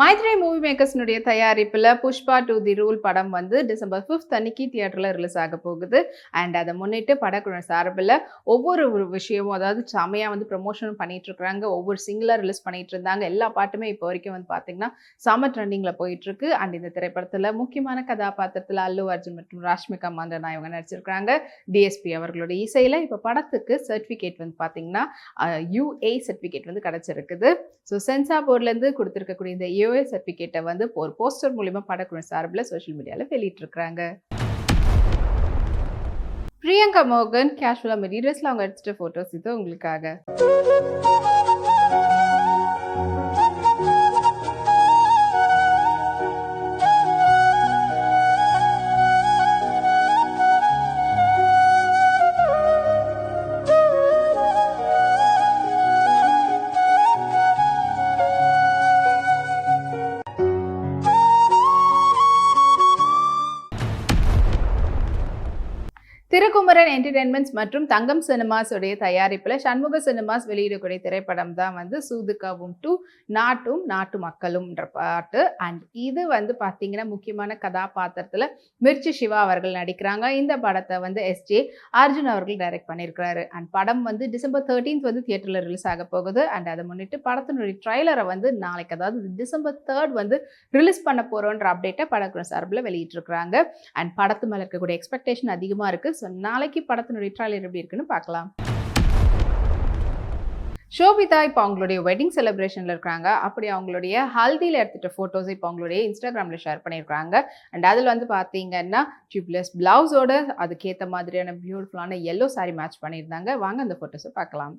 Maitre movie மேக்கர்ஸ்னுடைய தயாரிப்பில் Pushpa to the rule படம் வந்து டிசம்பர் ஃபிஃப்த் அன்னைக்கு தியேட்டரில் ரிலீஸ் ஆக போகுது. அண்ட் அதை முன்னிட்டு படக்குழு சார்பில் ஒவ்வொரு ஒரு விஷயமும் அதாவது செமையாக வந்து ப்ரொமோஷன் பண்ணிட்டு இருக்கிறாங்க. ஒவ்வொரு சிங்கிளாக ரிலீஸ் பண்ணிட்டு இருந்தாங்க. எல்லா பாட்டுமே இப்போ வரைக்கும் வந்து பார்த்தீங்கன்னா சம ட்ரெண்டிங்கில் போயிட்டு இருக்கு. அண்ட் இந்த திரைப்படத்தில் முக்கியமான கதாபாத்திரத்தில் அல்லு அர்ஜுன் மற்றும் ராஷ்மிகா மந்தனா இவங்க நடிச்சிருக்காங்க டிஎஸ்பி அவர்களுடைய இசையில் இப்போ படத்துக்கு சர்டிஃபிகேட் வந்து பார்த்தீங்கன்னா யூஏ சர்டிஃபிகேட் வந்து கிடச்சிருக்குது. ஸோ சென்சார் போர்ட்லேருந்து கொடுத்துருக்கக்கூடிய இந்த யூஏ சர்டிஃபிகேட்டை வந்து ஒரு போஸ்டர் மூலிமா படக்குழு சார்பில் சோஷியல் மீடியாவில் வெளியிட்டிருக்கிறாங்க. பிரியங்கா மோகன் கேஷுவலாக மெட்டீரியல்ஸில் அவங்க எடுத்துகிட்ட ஃபோட்டோஸ் இது உங்களுக்காக. திருக்குமரன் என்டர்டைன்மெண்ட்ஸ் மற்றும் தங்கம் சினிமாஸ் உடைய தயாரிப்பில் சண்முக சினிமாஸ் வெளியிடக்கூடிய திரைப்படம் தான் வந்து சூதுக்காவும் டு நாட்டும் நாட்டு மக்களும்ன்ற பாட்டு. அண்ட் இது வந்து பார்த்தீங்கன்னா முக்கியமான கதாபாத்திரத்தில் மிர்ச்சி சிவா அவர்கள் நடிக்கிறாங்க. இந்த படத்தை வந்து எஸ்ஜே அர்ஜுன் அவர்கள் டைரக்ட் பண்ணியிருக்கிறாரு அண்ட் படம் வந்து டிசம்பர் தேர்ட்டீன்த் வந்து தியேட்டரில் ரிலீஸ் ஆக போகுது. அண்ட் அதை முன்னிட்டு படத்தினுடைய ட்ரைலரை வந்து நாளைக்கு அதாவது டிசம்பர் தேர்ட் வந்து ரிலீஸ் பண்ண போகிறோன்ற அப்டேட்டை படக்குழு சார்பில் வெளியிட்டிருக்கிறாங்க. அண்ட் படத்து மேலே இருக்கக்கூடிய எக்ஸ்பெக்டேஷன் அதிகமாக இருக்குது ஸோ நாளைக்கு படத்தினுடைய ட்ரைலர் எப்படி இருக்குன்னு பார்க்கலாம். ஷோபிதா இப்போ அவங்களுடைய வெட்டிங் செலிப்ரேஷனில் இருக்காங்க. அப்படி அவங்களுடைய ஹல்தியில் எடுத்துகிட்ட ஃபோட்டோஸ் இப்போ அவங்களுடைய இன்ஸ்டாகிராமில் ஷேர் பண்ணியிருக்காங்க. அண்ட் அதில் வந்து பார்த்தீங்கன்னா டியூப்லெஸ் பிளவுஸோட அதுக்கேற்ற மாதிரியான பியூட்டிஃபுல்லான எல்லோ சாரி மேட்ச் பண்ணியிருந்தாங்க. வாங்க அந்த ஃபோட்டோஸை பார்க்கலாம்.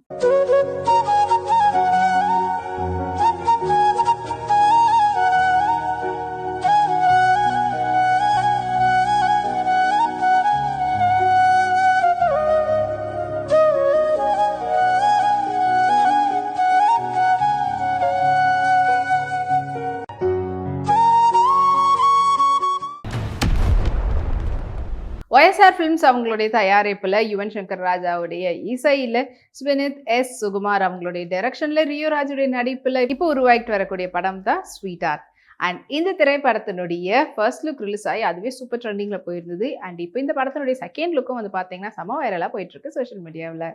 ஒய்எஸ்ஆர் ஃபிலிம்ஸ் அவங்களுடைய தயாரிப்பில் யுவன் சங்கர் ராஜாவுடைய இசையில் ஸ்வினித் எஸ் சுகுமார் அவங்களுடைய டைரக்ஷனில் ரியோ ராஜுடைய நடிப்பில் இப்போ உருவாக்கிட்டு வரக்கூடிய படம் தான் ஸ்வீட்டார் அண்ட் இந்த திரைப்படத்தினுடைய ஃபர்ஸ்ட் லுக் ரிலீஸ் ஆகி அதுவே சூப்பர் ட்ரெண்டிங்கில் போயிருந்தது. அண்ட் இப்போ இந்த படத்தினுடைய செகண்ட் லுக்கும் வந்து பார்த்தீங்கன்னா சம வைரலாக போயிட்டுருக்கு சோஷியல் மீடியாவில்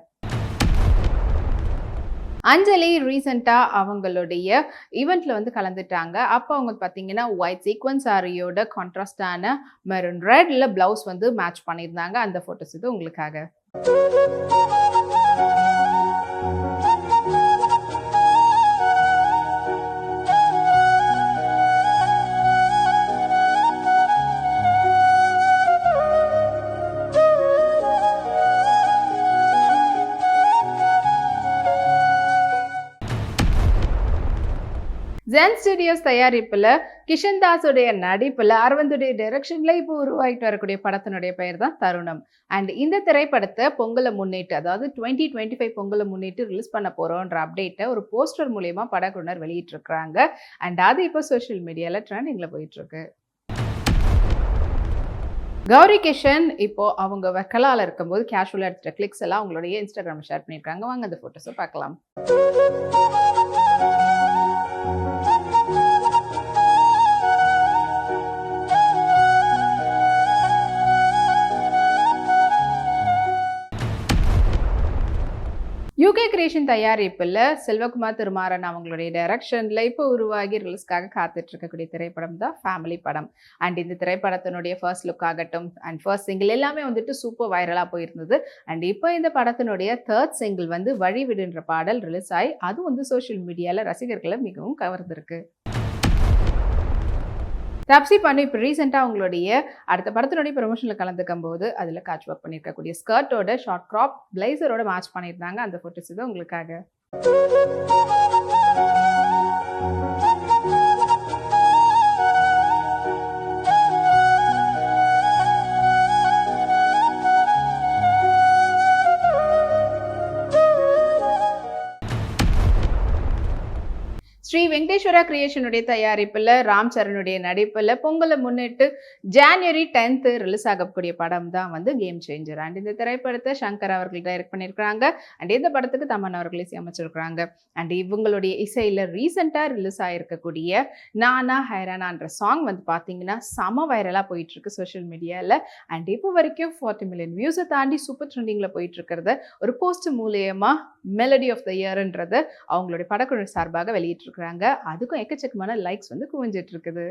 அஞ்சலி ரீசெண்டாக அவங்களுடைய ஈவெண்ட்டில் வந்து கலந்துட்டாங்க. அப்போ அவங்க பார்த்தீங்கன்னா ஒயிட் சீக்வன்ஸ் சாரியோட கான்ட்ராஸ்டான மெரூன் ரெட்டில் ப்ளவுஸ் வந்து மேட்ச் பண்ணியிருந்தாங்க. அந்த ஃபோட்டோஸ் இது உங்களுக்காக. ஜென் ஸ்டுடியோஸ் தயாரிப்பில் கிஷன் தாஸுடைய நடிப்பில் அரவிந்துடைய டைரக்ஷனில் இப்போ உருவாகிட்டு வரக்கூடிய படத்தினுடைய பெயர் தான் தருணம். அண்ட் இந்த திரைப்படத்தை பொங்கலை முன்னிட்டு அதாவது டுவெண்ட்டி டுவெண்ட்டி ஃபைவ் பொங்கலை முன்னிட்டு ரிலீஸ் பண்ண போகிறோன்ற அப்டேட்டை ஒரு போஸ்டர் மூலயமா படக்குழுனர் வெளியிட்டிருக்கிறாங்க. அண்ட் அது இப்போ சோஷியல் மீடியாவில் ட்ரெண்டிங்கில் போயிட்டுருக்கு. கௌரி கிஷன் இப்போ அவங்க வெக்கலால இருக்கும்போது கேஷுவலாக எடுத்துகிட்ட கிளிக்ஸ் எல்லாம் அவங்களுடைய இன்ஸ்டாகிராம் ஷேர் பண்ணியிருக்காங்க. வாங்க அந்த ஃபோட்டோஸை பார்க்கலாம். யூகே கிரியேஷன் தயாரிப்பில் செல்வகுமார் திருமாறன் அவங்களுடைய டைரக்ஷனில் இப்போ உருவாகி ரிலீஸ்க்காக காத்துட்டு இருக்கக்கூடிய திரைப்படம் தான் ஃபேமிலி படம். அண்ட் இந்த திரைப்படத்தினுடைய ஃபர்ஸ்ட் லுக் ஆகட்டும் அண்ட் ஃபர்ஸ்ட் சிங்கிள் எல்லாமே வந்துட்டு சூப்பர் வைரலாக போயிருந்தது. அண்ட் இப்போ இந்த படத்தினுடைய தேர்ட் சிங்கிள் வந்து வழிவிடுன்ற பாடல் ரிலீஸ் ஆகி அது வந்து சோஷியல் மீடியாவில் ரசிகர்களை மிகவும் கவர்ந்திருக்கு. தப்சி பண்ணி இப்போ ரீசெண்டாக அவங்களுடைய அடுத்த படத்தினுடைய ப்ரொமோஷனில் கலந்துக்கும் போது அதில் காட்ச் ஒர்க் பண்ணியிருக்கக்கூடிய ஸ்கர்ட்டோட ஷார்ட் க்ராப் பிளேசரோட மேட்ச் பண்ணியிருந்தாங்க. அந்த ஃபோட்டோஸ் இது உங்களுக்காக. வெங்கடேஸ்வரா கிரியேஷனுடைய தயாரிப்பில் ராம் சரணுடைய நடிப்பில் பொங்கலை முன்னிட்டு ஜான்வரி டென்த்து ரிலீஸ் ஆகக்கூடிய படம் தான் வந்து கேம் சேஞ்சர் அண்ட் இந்த திரைப்படத்தை சங்கர் அவர்கள் டைரக்ட் பண்ணியிருக்கிறாங்க. அண்ட் இந்த படத்துக்கு தமன் அவர்கள் இசையமைச்சிருக்கிறாங்க அண்ட் இவங்களுடைய இசையில் ரீசெண்டாக ரிலீஸ் ஆகிருக்கக்கூடிய நானா ஹைரானான்ற சாங் வந்து பார்த்தீங்கன்னா செம வைரலாக போயிட்டுருக்கு சோஷியல் மீடியாவில் அண்ட் இப்போ வரைக்கும் ஃபார்ட்டி மில்லியன் வியூஸை தாண்டி சூப்பர் ட்ரெண்டிங்கில் போயிட்டுருக்கிறத. ஒரு போஸ்ட் மூலியமாக மெலடி ஆஃப் த இயர்ன்றத அவங்களுடைய படக்குழு சார்பாக வெளியிட்டிருக்கிறாங்க. அதுக்கும் எக்கச்சக்கமான லைக்ஸ் வந்து குவிஞ்சிட்டு இருக்குது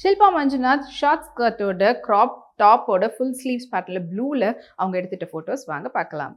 ஷில்பா மஞ்சுநாத் ஷார்ட் ஸ்கர்ட்டோட கிராப் டாப்போட ஃபுல் ஸ்லீவ்ஸ் பேட்டில் ப்ளூவில் அவங்க எடுத்துட்ட ஃபோட்டோஸ் வாங்க பார்க்கலாம்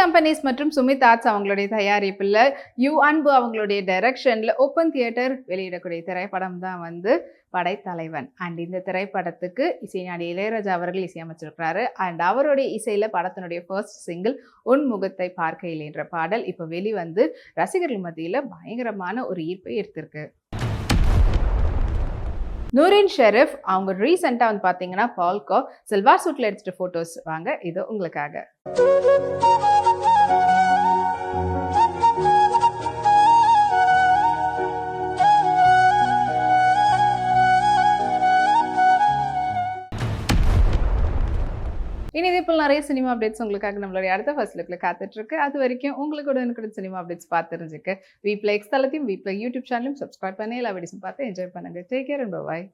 கம்பெனிஸ் மற்றும் சுமித் ஆர்ட்ஸ் அவங்களுடைய தயாரிப்பில் யூ அன்பு அவங்களுடைய டைரக்ஷனில் ஓப்பன் தியேட்டர் வெளியிடக்கூடிய திரைப்படம் தான் வந்து படைத்தலைவன். அண்ட் இந்த திரைப்படத்துக்கு இசைஞானி இளையராஜா அவர்கள் இசையமைச்சிருக்கிறாரு அண்ட் அவருடைய இசையில் படத்தினுடைய ஃபர்ஸ்ட் சிங்கிள் உன் முகத்தை பார்க்கையில் என்ற பாடல் இப்போ வெளிவந்து ரசிகர்கள் மத்தியில் பயங்கரமான ஒரு ஈர்ப்பை எடுத்திருக்கு. நூரின் ஷெரீஃப் அவங்க ரீசெண்டாக வந்து பார்த்தீங்கன்னா பால்கோ சில்வார் சூட்டில் எடுத்துகிட்டு ஃபோட்டோஸ் வாங்க. இது உங்களுக்காக. இனி இதே போல் நிறைய சினிமா அப்டேட்ஸ் உங்களுக்காக நம்மளுடைய அடுத்த ஃபர்ஸ்ட் லுக்கில் காத்துட்ருக்கு. அது வரைக்கும் உங்களுக்கு கூட எனக்கு சினிமா அப்டேட்ஸ் பார்த்து தெரிஞ்சுக்க வீப்ல எக்ஸ் தளத்தையும் வீப்ல யூடியூப் சேனலையும் சப்ஸ்கிரைப் பண்ணி எல்லா வீடியோஸும் பார்த்து என்ஜாய் பண்ணுங்க. Take care and bye